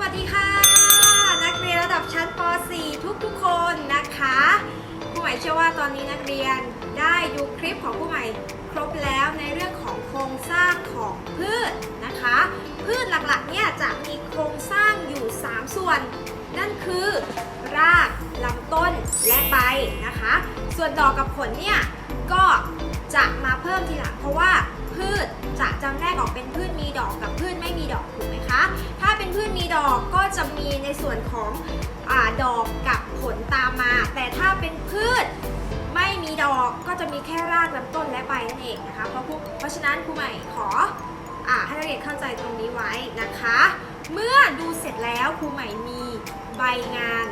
วัสดีค่ะ นักเรียนระดับชั้นป .4 ทุกๆคนนะคะผู้ใหม่เชื่อว่าตอนนี้นักเรียนได้ดูคลิปของผู้ใหม่ครบแล้วในเรื่องของโครงสร้างของพืชนะคะ พืชหลักๆเนี่ยจะมีโครงสร้างอยู่ 3 ส่วน นั่นคือ รากลำต้นและใบนะคะ ส่วนดอกกับผลเนี่ยก็จะมาเพิ่มทีหลังเพราะว่า ในส่วนของอดอกกับผลตามมา แต่ถ้าเป็นพืชไม่มีดอกก็จะมีแค่รากลำต้นและใบนั่นเองนะคะ เพราะผู้เพราะฉะนั้นครูใหม่ขออให้นักเรียนเข้าใจตรงนี้ไว้นะคะ เมื่อดูเสร็จแล้วครูใหม่มีใบงาน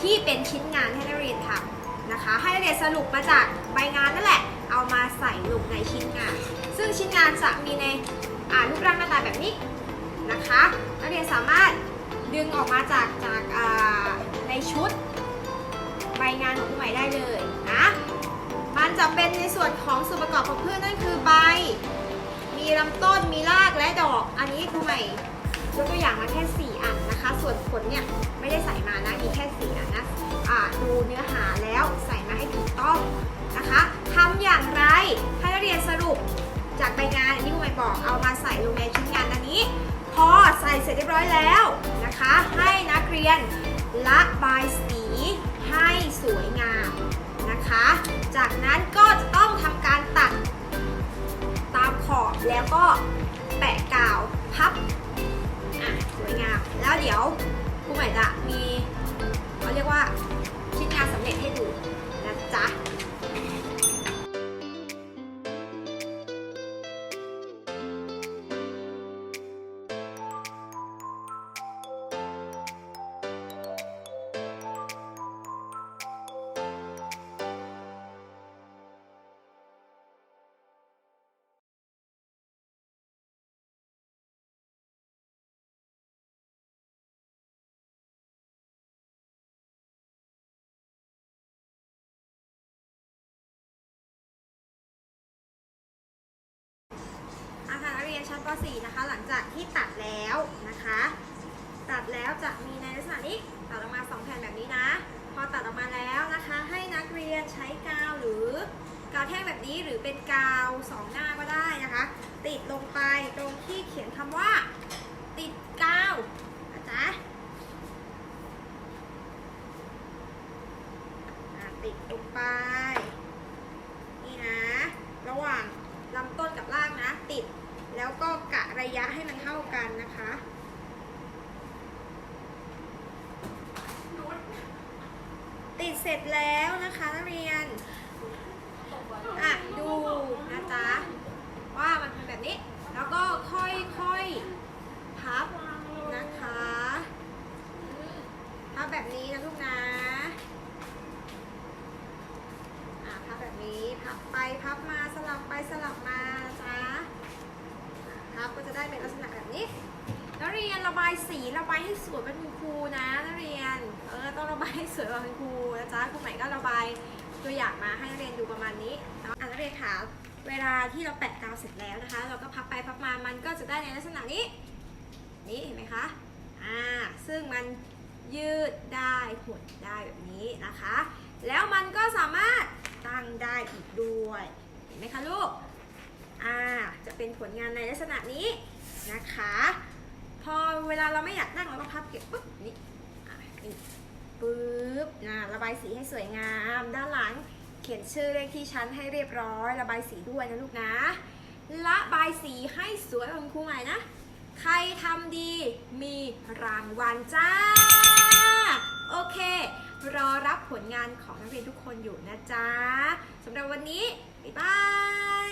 ที่เป็นชิ้นงานให้นักเรียนทำนะคะ ให้นักเรียนสรุปมาจากใบงานนั่นแหละ เอามาใส่ลงในชิ้นงาน ซึ่งชิ้นงานจะมีในรูปร่างหน้าตาแบบนี้นะคะ นักเรียนสามารถ ดึงออกมาจากจากในชุดใบงานของครูใหม่ได้เลยนะ มันจะเป็นในส่วนของส่วนประกอบของพืชนั่นคือใบ มีลำต้น มีรากและดอก อันนี้ครูใหม่ยกตัวอย่างมาแค่ 4 อันนะคะ ส่วนผลเนี่ยไม่ได้ใส่มานะ มีแค่ 4 อันนะอ่าดูเนื้อหาแล้วใส่มาให้ถูกต้องนะคะทำอย่างไรให้นักเรียนสรุปจากใบงานที่ครูใหม่บอกเอามาใส่ลงในชิ้นงานอันนี้ พอใส่เสร็จเรียบร้อยแล้ว ให้นักเรียนละบายสีให้สวยงามนะคะ จากนั้นก็จะต้องทำการตัดตามขอบแล้วก็แปะกาวพับอะสวยงาม แล้วเดี๋ยวครูใหม่จะมีเขาเรียกว่าชิ้นงานสำเร็จให้ดูนะจ๊ะ 1ต่อ4นะคะ หลังจากที่ตัดแล้วนะคะ ตัดแล้วจะมีในลักษณะนี้ตัดออกมา 2 แผ่นแบบนี้นะ พอตัดออกมาแล้วนะคะ ให้นักเรียนใช้กาวหรือกาวแท่งแบบนี้หรือเป็นกาวสองหน้าก็ได้นะคะ ติดลงไปตรงที่เขียนคำว่า ติดกาวนะจ๊ะติดลงไป เสร็จแล้วนะคะนักเรียน อะ ดูนะจ๊ะ ว่ามันเป็นแบบนี้ แล้วก็ค่อยๆ พับนะคะ พับแบบนี้นะลูกนะอะพับแบบนี้ พับไปพับมาสลับไปสลับมานะจ๊ะพับก็จะได้เป็นลักษณะแบบนี้ รียนระบายสีระบายให้สวยเป็นคุณครูนะนักเรียน เออต้องระบายให้สวยเป็นคุณครูนะจ๊ะครูใหม่ก็ระบายตัวอย่างมาให้นักเรียนดูประมาณนี้นะอะนักเรียนคะเวลาที่เราแปะกาวเสร็จแล้วนะคะ เราก็พับไปพับมามันก็จะได้ในลักษณะนี้ นี่เห็นไหมคะอ่าซึ่งมันยืดได้หดได้แบบนี้นะคะ แล้วมันก็สามารถตั้งได้อีกด้วยเห็นไหมคะลูกอ่าจะเป็นผลงานในลักษณะนี้นะคะ พอเวลาเราไม่อยากนั่งเราก็พับเก็บปุ๊บนี่นี่ปุ๊บนะระบายสีให้สวยงาม ด้านหลังเขียนชื่อเลขที่ชั้นให้เรียบร้อย ระบายสีด้วยนะลูกนะระบายสีให้สวยคุณครูใหม่นะ ใครทำดีมีรางวัลจ้า โอเค รอรับผลงานของนักเรียนทุกคนอยู่นะจ๊ะสำหรับวันนี้ บ๊ายบาย